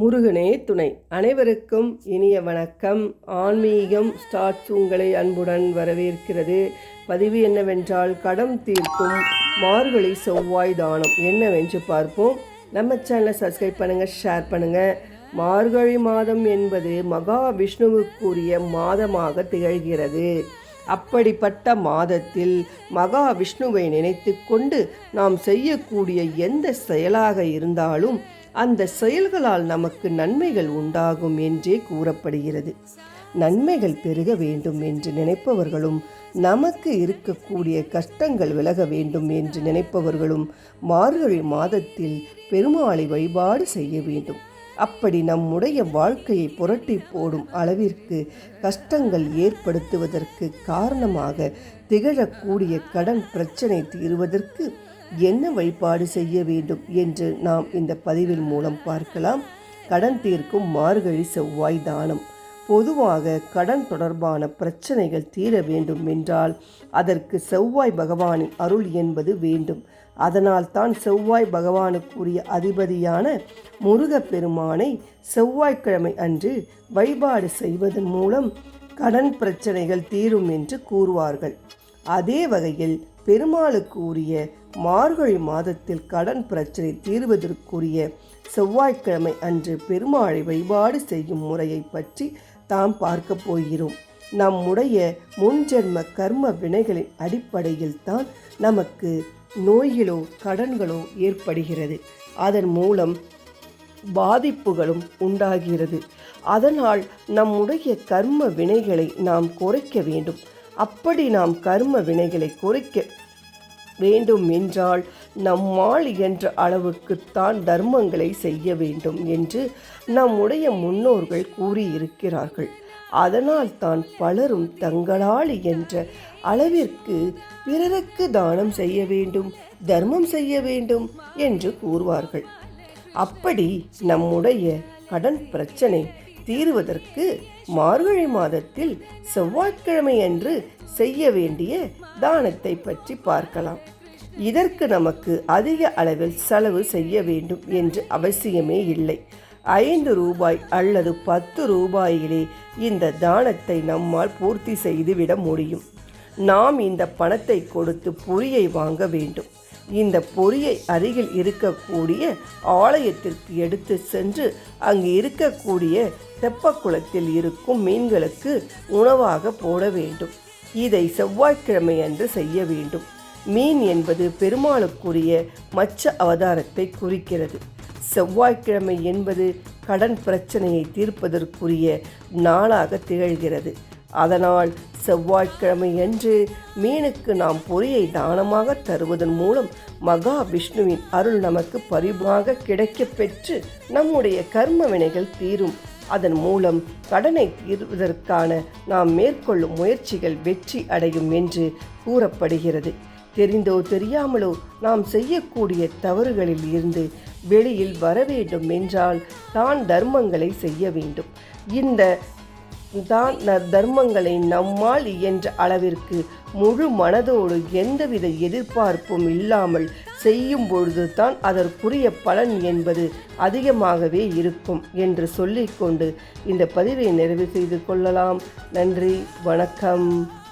முருகனே துணை. அனைவருக்கும் இனிய வணக்கம். ஆன்மீகம் ஸ்டார்ட்ஸ் உங்களை அன்புடன் வரவேற்கிறது. பதிவு என்னவென்றால் கடம் தீர்க்கும் மார்கழி செவ்வாய் தானம் என்னவென்று பார்ப்போம். நம்ம சேனலை சப்ஸ்கிரைப் பண்ணுங்கள் ஷேர் பண்ணுங்கள் மார்கழி மாதம் என்பது மகா விஷ்ணுவுக்குரிய மாதமாக திகழ்கிறது. அப்படிப்பட்ட மாதத்தில் மகா விஷ்ணுவை நினைத்து கொண்டு நாம் செய்யக்கூடிய எந்த செயலாக இருந்தாலும் அந்த செயல்களால் நமக்கு நன்மைகள் உண்டாகும் என்றே கூறப்படுகிறது. நன்மைகள் பெருக வேண்டும் என்று நினைப்பவர்களும் நமக்கு இருக்கக்கூடிய கஷ்டங்கள் விலக வேண்டும் என்று நினைப்பவர்களும் மார்கழி மாதத்தில் பெருமாளை வழிபாடு செய்ய வேண்டும். அப்படி நம்முடைய வாழ்க்கையை புரட்டி போடும் அளவிற்கு கஷ்டங்கள் ஏற்படுத்துவதற்கு காரணமாக திகழக்கூடிய கடன் பிரச்சனை தீர்வதற்கு என்ன வழிபாடு செய்ய வேண்டும் என்று நாம் இந்த பதிவின் மூலம் பார்க்கலாம். கடன் தீர்க்கும் மார்கழி செவ்வாய் தானம். பொதுவாக கடன் தொடர்பான பிரச்சனைகள் தீர வேண்டும் என்றால் அதற்கு செவ்வாய் பகவானின் அருள் என்பது வேண்டும். அதனால் தான் செவ்வாய் பகவானுக்குரிய அதிபதியான முருகப்பெருமானை செவ்வாய்க்கிழமை அன்று வழிபாடு செய்வதன் மூலம் கடன் பிரச்சனைகள் தீரும் என்று கூறுவார்கள். அதே வகையில் பெருமாளுக்கு உரிய மார்கழி மாதத்தில் கடன் பிரச்சனை தீர்வதற்குரிய செவ்வாய்க்கிழமை அன்று பெருமாளை வழிபாடு செய்யும் முறையை பற்றி தாம் பார்க்க போகிறோம். நம்முடைய முன்ஜென்ம கர்ம வினைகளின் அடிப்படையில் தான் நமக்கு நோய்களோ கடன்களோ ஏற்படுகிறது. அதன் மூலம் பாதிப்புகளும் உண்டாகிறது. அதனால் நம்முடைய கர்ம வினைகளை நாம் குறைக்க வேண்டும். அப்படி நாம் கர்ம வினைகளை குறைக்க வேண்டும் என்றால் நம்மால் என்ற அளவுக்குத்தான் தர்மங்களை செய்ய வேண்டும் என்று நம்முடைய முன்னோர்கள் கூறியிருக்கிறார்கள். அதனால் தான் பலரும் தங்களால் என்ற அளவிற்கு பிறருக்கு தானம் செய்ய வேண்டும் தர்மம் செய்ய வேண்டும் என்று கூறுவார்கள். அப்படி நம்முடைய கடன் பிரச்சனை தீர்வதற்கு மார்கழி மாதத்தில் செவ்வாய்க்கிழமை அன்று செய்ய வேண்டிய தானத்தை பற்றி பார்க்கலாம். இதற்கு நமக்கு அதிக அளவில் செலவு செய்ய வேண்டும் என்று அவசியமே இல்லை. ஐந்து ரூபாய் அல்லது பத்து ரூபாயிலே இந்த தானத்தை நம்மால் பூர்த்தி செய்துவிட முடியும். நாம் இந்த பணத்தை கொடுத்து பொரியை வாங்க வேண்டும். இந்த பொரியை அருகில் இருக்கக்கூடிய ஆலயத்திற்கு எடுத்து சென்று அங்கு இருக்கக்கூடிய தெப்பக்குளத்தில் இருக்கும் மீன்களுக்கு உணவாக போட வேண்டும். இதை செவ்வாய்க்கிழமை அன்று செய்ய வேண்டும். மீன் என்பது பெருமாளுக்குரிய மச்ச அவதாரத்தை குறிக்கிறது. செவ்வாய்க்கிழமை என்பது கடன் பிரச்சனையை தீர்ப்பதற்குரிய நாளாக திகழ்கிறது. அதனால் செவ்வாய்க்கிழமையன்று மீனுக்கு நாம் பொரியை தானமாக தருவதன் மூலம் மகா விஷ்ணுவின் அருள் நமக்கு பரிவாக கிடைக்கப் பெற்று நம்முடைய கர்ம வினைகள் தீரும். அதன் மூலம் கடனை தீர்வதற்கான நாம் மேற்கொள்ளும் முயற்சிகள் வெற்றி அடையும் என்று கூறப்படுகிறது. தெரிந்தோ தெரியாமலோ நாம் செய்யக்கூடிய தவறுகளில் இருந்து வெளியில் வர வேண்டும் என்றால் தான் தர்மங்களை செய்ய வேண்டும். இந்த தான் தர்மங்களை நம்மால் இயன்ற அளவிற்கு முழு மனதோடு எந்தவித எதிர்பார்ப்பும் இல்லாமல் செய்யும் பொழுது தான் அதற்குரிய பலன் என்பது அதிகமாகவே இருக்கும் என்று சொல்லிக்கொண்டு இந்த பதிவை நிறைவு செய்து கொள்ளலாம். நன்றி வணக்கம்.